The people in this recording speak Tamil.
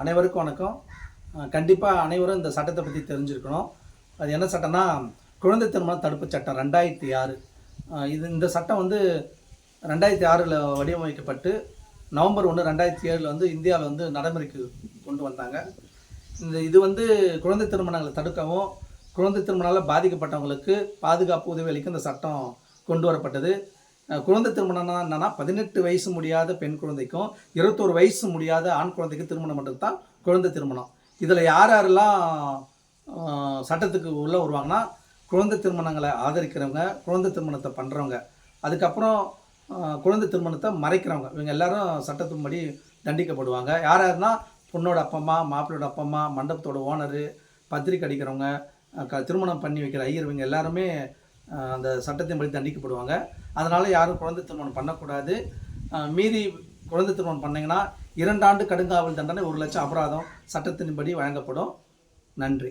அனைவருக்கும் வணக்கம். கண்டிப்பாக அனைவரும் இந்த சட்டத்தை பற்றி தெரிஞ்சிருக்கணும். அது என்ன சட்டம்னா குழந்தை திருமண தடுப்பு சட்டம் ரெண்டாயிரத்தி ஆறு. இது இந்த சட்டம் வந்து ரெண்டாயிரத்தி ஆறில் வடிவமைக்கப்பட்டு நவம்பர் ஒன்று ரெண்டாயிரத்தி ஏழில் வந்து இந்தியாவில் வந்து நடைமுறைக்கு கொண்டு வந்தாங்க. இந்த இது வந்து குழந்தை திருமணங்களை தடுக்கவும் குழந்தை திருமணால் பாதிக்கப்பட்டவங்களுக்கு பாதுகாப்பு உதவி அளிக்க இந்த சட்டம் கொண்டு வரப்பட்டது. குழந்தை திருமணம்னா என்னன்னா பதினெட்டு வயசு முடியாத பெண் குழந்தைக்கும் இருபத்தோரு வயசு முடியாத ஆண் குழந்தைக்கும் திருமணம் பண்ணுறது தான் குழந்தை திருமணம். இதில் யார் யாரெல்லாம் சட்டத்துக்கு உள்ளே வருவாங்கன்னா குழந்தை திருமணங்களை ஆதரிக்கிறவங்க குழந்தை திருமணத்தை பண்ணுறவங்க அதுக்கப்புறம் குழந்தை திருமணத்தை மறைக்கிறவங்க. இவங்க எல்லாரும் சட்டத்தின்படி தண்டிக்கப்படுவாங்க. யார் யாருன்னா பொண்ணோட அப்பா அம்மா மாப்பிள்ளோட அப்பா அம்மா மண்டபத்தோட ஓனரு பத்திரிக்கை அடிக்கிறவங்க க திருமணம் பண்ணி வைக்கிற ஐயர் இவங்க எல்லாருமே அந்த சட்டத்தின்படி தண்டிக்கப்படுவாங்க அதனால் யாரும் குழந்தை திருமணம் பண்ணக்கூடாது. மீறி குழந்தை திருமணம் பண்ணிங்கன்னா இரண்டாண்டு கடுங்காவல் தண்டனை ஒரு லட்சம் அபராதம் சட்டத்தின்படி வழங்கப்படும். நன்றி.